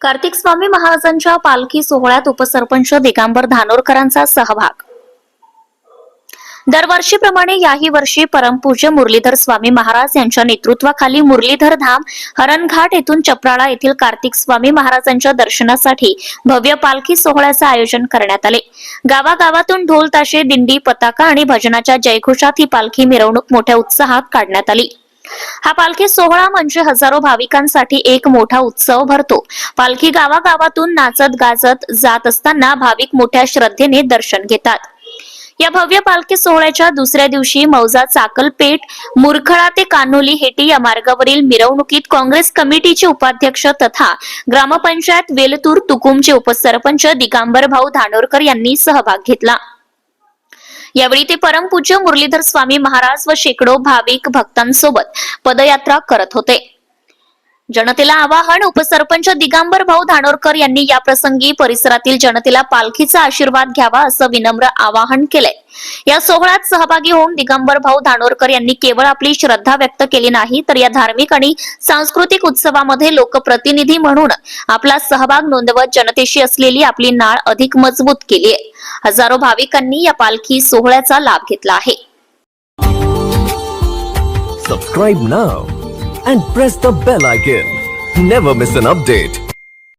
कार्तिक स्वामी महाराजांच्या पालखी सोहळ्यात उपसरपंच दिगांबर धानोरकरांचा सहभाग. दरवर्षीप्रमाणे याही वर्षी परमपूज्य मुरलीधर स्वामी महाराज यांच्या नेतृत्वाखाली मुरलीधर धाम हरणघाट येथून चपराळा येथील कार्तिक स्वामी महाराजांच्या दर्शनासाठी भव्य पालखी सोहळ्याचे आयोजन करण्यात आले. गावागावातून ढोल ताशे दिंडी पताका आणि भजनाच्या जयघोषात ही पालखी मिरवणूक मोठ्या उत्साहात काढण्यात आली. हा पालखी सोहळा म्हणजे हजारो भाविकांसाठी एक मोठा उत्सव भरतो. पालखी गावागावातून नाचत गाजत जात असताना भाविक मोठ्या श्रद्धेने दर्शन घेतात. या भव्य पालखी सोहळ्याच्या दुसऱ्या दिवशी मौजा चाकलपेठ मुरखळा ते कान्होली हेटी या मार्गावरील मिरवणुकीत काँग्रेस कमिटीचे उपाध्यक्ष तथा ग्रामपंचायत वेलतूर तुकुमचे उपसरपंच दिगांबर भाऊ धानोरकर यांनी सहभाग घेतला. यावेळी ते परमपूज्य मुरलीधर स्वामी महाराज व शेकडो भाविक भक्तांसोबत पदयात्रा करत होते. जनतेला आवाहन उपसरपंच दिगंबर भाऊ धानोरकर यांनी या प्रसंगी परिसरातील जनतेला पालखीचा आशीर्वाद घ्यावा असं विनम्र आवाहन केलंय. या सोहळ्यात सहभागी होऊन दिगंबर भाऊ धानोरकर यांनी केवळ आपली श्रद्धा व्यक्त केली नाही तर या धार्मिक आणि सांस्कृतिक उत्सवामध्ये लोकप्रतिनिधी म्हणून आपला सहभाग नोंदवत जनतेशी असलेली आपली नाळ अधिक मजबूत केली आहे हजारो भाविकांनी या पालखी सोहळ्याचा लाभ घेतला आहे. Subscribe now and press the bell icon never miss an update